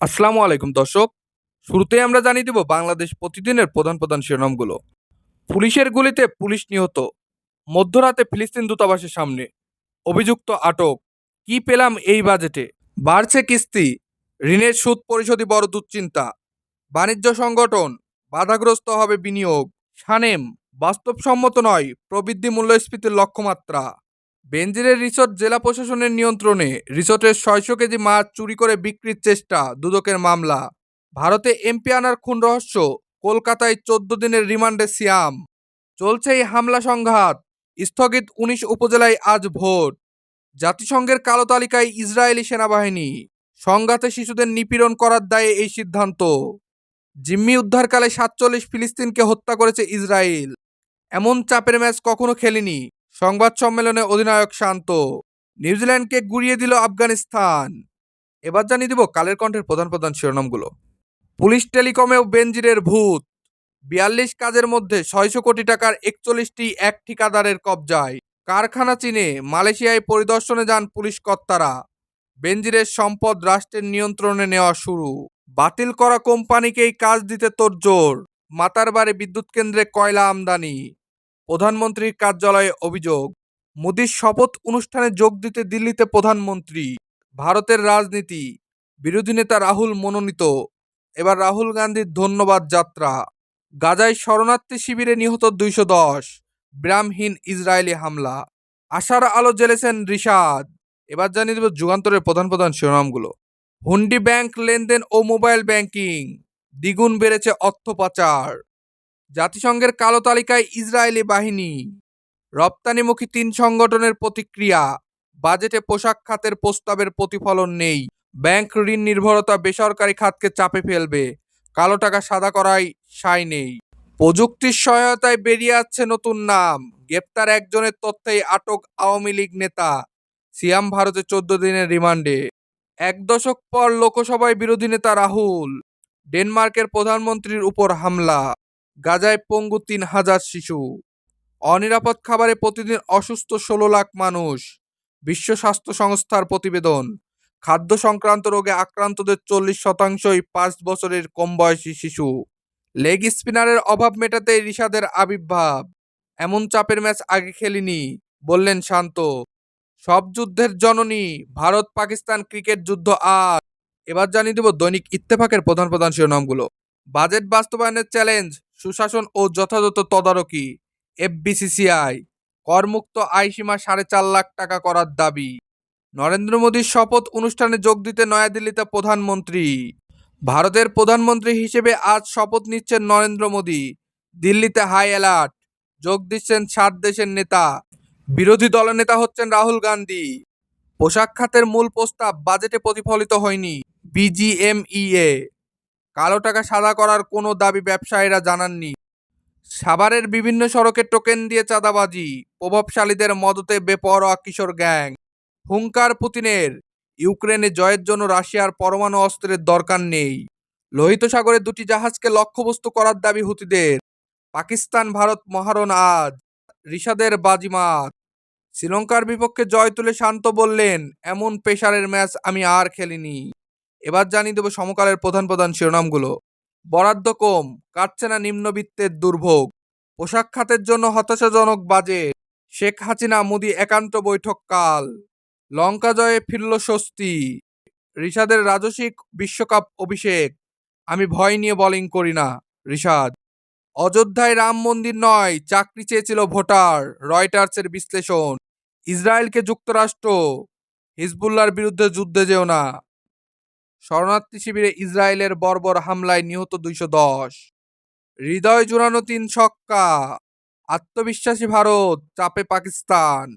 আসসালামু আলাইকুম, দর্শক। শুরুতে আমরা জানিয়ে দেব বাংলাদেশ প্রতিদিনের প্রধান প্রধান শিরোনামগুলো। পুলিশের গুলিতে পুলিশ নিহত, মধ্যরাতে ফিলিস্তিন দূতাবাসের সামনে। অভিযুক্ত আটক, কি পেলাম এই বাজেটে? বাড়ছে কিস্তি, ঋণের সুদ পরিশোধই বড় দুশ্চিন্তা। বাণিজ্য সংগঠন বাধাগ্রস্ত হবে বিনিয়োগ। সানেম বাস্তবসম্মত নয়, প্রবৃদ্ধি মূল্যস্ফীতির লক্ষ্যমাত্রা। বেঞ্জিরের রিসোর্ট জেলা প্রশাসনের নিয়ন্ত্রণে। রিসোর্টের ছয়শো কেজি মাছ চুরি করে বিক্রির চেষ্টা, দুদকের মামলা। ভারতে এমপি আনার খুন রহস্য, কলকাতায় চোদ্দ দিনের রিমান্ডে সিয়াম। চলছে এই হামলা সংঘাত, স্থগিত উনিশ উপজেলায় আজ ভোট। জাতিসংঘের কালো তালিকায় ইসরায়েলি সেনাবাহিনী, সংঘাতে শিশুদের নিপীড়ন করার দায়ে এই সিদ্ধান্ত। জিম্মি উদ্ধারকালে সাতচল্লিশ ফিলিস্তিনকে হত্যা করেছে ইসরায়েল। এমন চাপের ম্যাচ কখনো খেলেনি। সংবাদ সম্মেলনে অধিনায়ক শান্ত, নিউজিল্যান্ডকে গুড়িয়ে দিল আফগানিস্তান। এবার জানিয়ে দিব কালের কণ্ঠের প্রধান প্রধান শিরোনামগুলো। পুলিশ টেলিকমেও বেনজিরের ভূত, বিয়াল্লিশ কাজের মধ্যে ছয়শো কোটি টাকার একচল্লিশটি এক ঠিকাদারের কবজায়। কারখানা চীনে মালয়েশিয়ায় পরিদর্শনে যান পুলিশ কর্তারা। বেনজিরের সম্পদ রাষ্ট্রের নিয়ন্ত্রণে নেওয়া শুরু। বাতিল করা কোম্পানিকেই কাজ দিতে তোর তোড়জোড় মাতারবাড়ি বিদ্যুৎ কেন্দ্রে কয়লা আমদানি। প্রধানমন্ত্রীর কার্যালয়ে অভিযোগ, মোদির শপথ অনুষ্ঠানে যোগ দিতে দিল্লিতে প্রধানমন্ত্রী, ভারতের রাজনীতি, বিরোধী নেতা রাহুল মনোনীত, এবার রাহুল গান্ধীর ধন্যবাদ যাত্রা, গাজায় শরণার্থী শিবিরে নিহত দুইশো দশ, ব্রামহীন ইসরায়েলি হামলা, আশার আলো জ্বেলেছেন রিশাদ, এবার জানিয়ে দেব যুগান্তরের প্রধান প্রধান শিরোনামগুলো। হুন্ডি ব্যাংক লেনদেন ও মোবাইল ব্যাংকিং, দ্বিগুণ বেড়েছে অর্থ পাচার। জাতিসংঘের কালো তালিকায় ইসরায়েলি বাহিনী। রপ্তানিমুখী তিন সংগঠনের প্রতিক্রিয়া। বাজেটে পোশাক খাতের প্রস্তাবের প্রতিফলন নেই। ব্যাংক ঋণ নির্ভরতা বেসরকারি খাতকে চাপে ফেলবে। কালো টাকা সাদা করায় সাই নেই। প্রযুক্তির সহায়তায় বেরিয়ে আসছে নতুন নাম। গ্রেপ্তার একজনের তথ্যেই আটক আওয়ামী লীগ নেতা। সিয়াম ভারতে চোদ্দ দিনের রিমান্ডে। এক দশক পর লোকসভায় বিরোধী নেতা রাহুল। ডেনমার্কের প্রধানমন্ত্রীর উপর হামলা। গাজায় পঙ্গু তিন হাজার শিশু। অনিরাপদ খাবারে প্রতিদিন অসুস্থ ষোলো লাখ মানুষ। বিশ্ব স্বাস্থ্য সংস্থার প্রতিবেদন, খাদ্য সংক্রান্ত রোগে আক্রান্তদের চল্লিশ শতাংশই পাঁচ বছরের কম বয়সী শিশু। লেগ স্পিনারের অভাব মেটাতে রিশাদের আবির্ভাব। এমন চাপের ম্যাচ আগে খেলিনি, বললেন শান্ত। সব যুদ্ধের জননী, ভারত পাকিস্তান ক্রিকেট যুদ্ধ আর এবার জানিয়ে দেব দৈনিক ইত্তেফাকের প্রধান প্রধান শিরোনামগুলো। বাজেট বাস্তবায়নের চ্যালেঞ্জ সুশাসন ও যথাযথ তদারকি, এফবিসিসিআই, করমুক্ত আয়সীমা সাড়ে চার লাখ টাকা করার দাবি। নরেন্দ্র মোদীর শপথ অনুষ্ঠানে যোগ দিতে নয়াদিল্লিতে প্রধানমন্ত্রী। ভারতের প্রধানমন্ত্রী হিসেবে আজ শপথ নিচ্ছেন নরেন্দ্র মোদী। দিল্লিতে হাই অ্যালার্ট, যোগ দিচ্ছেন সাত দেশের নেতা। বিরোধী দলনেতা হচ্ছেন রাহুল গান্ধী। পোশাক খাতের মূল প্রস্তাব বাজেটে প্রতিফলিত হয়নি। বিজিএমইএ কালো টাকা সাদা করার কোনো দাবি ব্যবসায়ীরা জানাননি। সাভারের বিভিন্ন সড়কে টোকেন দিয়ে চাঁদাবাজি, প্রভাবশালীদের মদতে বেপরোয়া কিশোর গ্যাং। হুঙ্কার পুতিনের, ইউক্রেনে জয়ের জন্য রাশিয়ার পরমাণু অস্ত্রের দরকার নেই। লোহিত সাগরে দুটি জাহাজকে লক্ষ্যবস্তু করার দাবি হুতিদের। পাকিস্তান, ভারত মহারণ আজ, রিশাদের বাজিমাত। শ্রীলঙ্কার বিপক্ষে জয় তুলে শান্ত বললেন, এমন পেশারের ম্যাচ আমি আর খেলিনি। এবার জানিয়ে দেব সমকালের প্রধান প্রধান শিরোনামগুলো। বরাদ্দ কম, কাটছে না নিম্নবিত্তের দুর্ভোগ। পোশাক খাতের জন্য হতাশাজনক বাজেট। শেখ হাসিনা, মোদি একান্ত বৈঠক কাল লঙ্কা জয়ে ফিরল স্বস্তি। রিশাদের রাজসিক বিশ্বকাপ অভিষেক। আমি ভয় নিয়ে বোলিং করি না, রিশাদ। অযোধ্যায় রাম মন্দির নয়, চাকরি চেয়েছিল ভোটার, রয়টার্সের বিশ্লেষণ। ইসরায়েলকে যুক্তরাষ্ট্র। হিজবুল্লার বিরুদ্ধে যুদ্ধে যেও না। শরণার্থী শিবিরে ইসরায়েলের বর্বর হামলায় নিহত দুইশো দশ। হৃদয় জোড়ানো তিন ছক্কা। আত্মবিশ্বাসী ভারত, চাপে পাকিস্তান।